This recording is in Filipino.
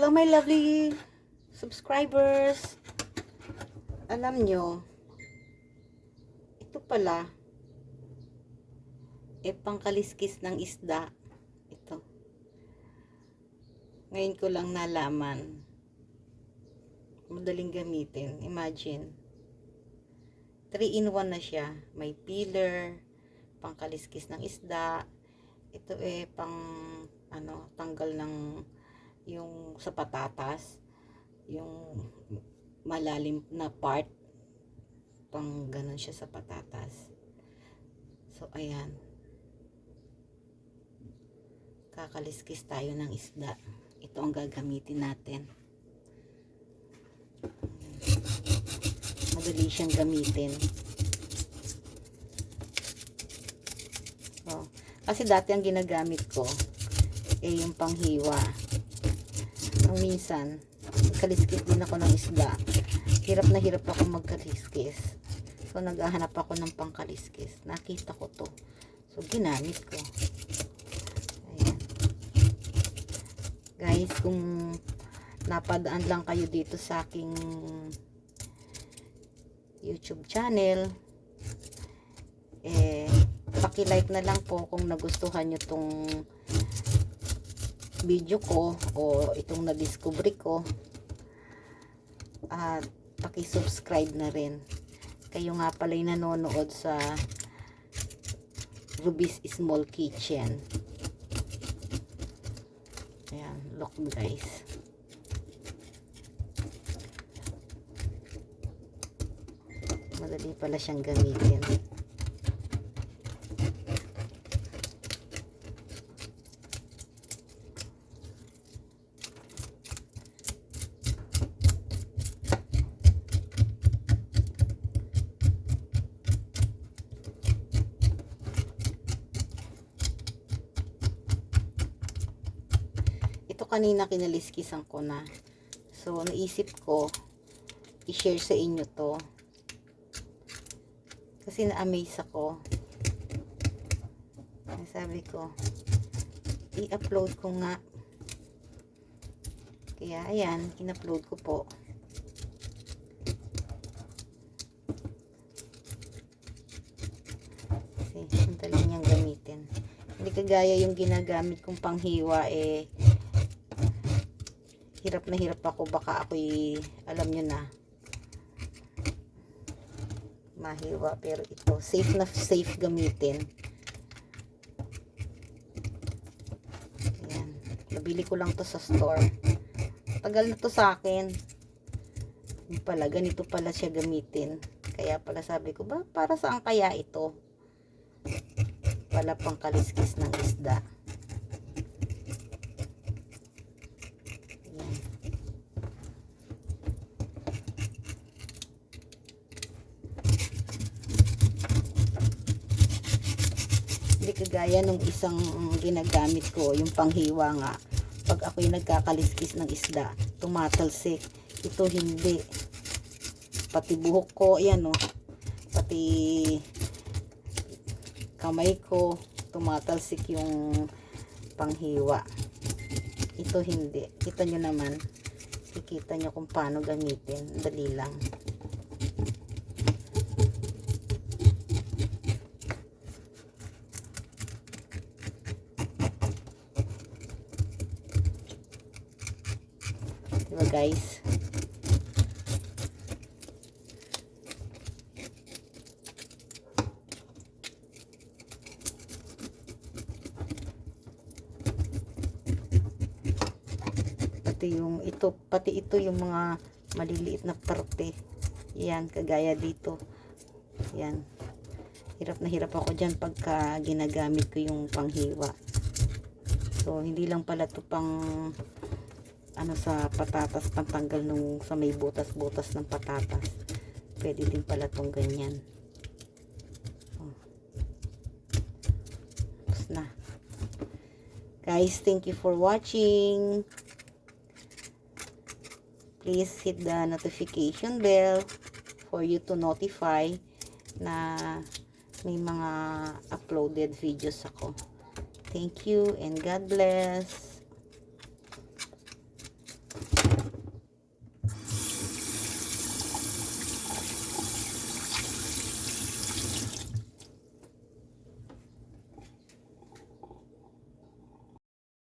Hello my lovely subscribers. Alam nyo, ito pala, eh pangkaliskis ng isda. Ito. Ngayon ko lang nalaman. Madaling gamitin. Imagine. 3 in 1 na siya. May peeler, pangkaliskis ng isda. Ito eh pang ano, tanggal ng yung sa patatas, yung malalim na part pang ganun siya sa patatas. So ayan. Kakaliskis tayo ng isda. Ito ang gagamitin natin. Madali siyang gamitin. Oh. Kasi dati ang ginagamit ko eh yung panghiwa. Ang minsan, kaliskis din ako ng isda. Hirap na hirap ako magkaliskis. So, naghahanap ako ng pangkaliskis. Nakita ko to. So, ginamit ko. Ayan. Guys, kung napadaan lang kayo dito sa aking YouTube channel, eh, paki-like na lang po kung nagustuhan nyo tong video ko o itong na-discovery ko at paki-subscribe na rin. Kayo nga pala'y nanonood sa Ruby's Small Kitchen. Ayan, look guys. Madali pala siyang gamitin kanina kinaliskisan ko na. So naisip ko i-share sa inyo to. Kasi na-amaze ako. Sabi ko i-upload ko nga. Kaya ayan in-upload ko po. Kasi ang dali niyang gamitin. Hindi kagaya yung ginagamit kong panghiwa eh hirap na hirap ako. Baka ako'y alam nyo na mahiwa. Pero ito safe na safe gamitin. Ayan. Nabili ko lang to sa store. Tagal na to sa akin. Yun pala ganito pala siya gamitin. Kaya pala sabi ko ba para saan kaya ito? Pala pang kaliskis ng isda Hindi kagaya nung isang ginagamit ko, yung panghiwa nga. Pag ako'y nagkakaliskis ng isda, tumatalsik. Ito hindi. Pati buhok ko, yan o. Pati kamay ko, tumatalsik yung panghiwa. Ito hindi. Kita nyo naman. Kikita nyo kung paano gamitin. Dali lang. Diba guys? Pati yung ito, pati ito yung mga maliliit na parte. Yan, kagaya dito. Yan. Hirap na hirap ako dyan pagka ginagamit ko yung panghiwa. So, hindi lang pala to pang ano sa patatas pantanggal nung sa may butas-butas ng patatas pwede din pala tong ganyan oh. tapos na guys thank you for watching please hit the notification bell for you to notify na may mga uploaded videos ako. Thank you and God bless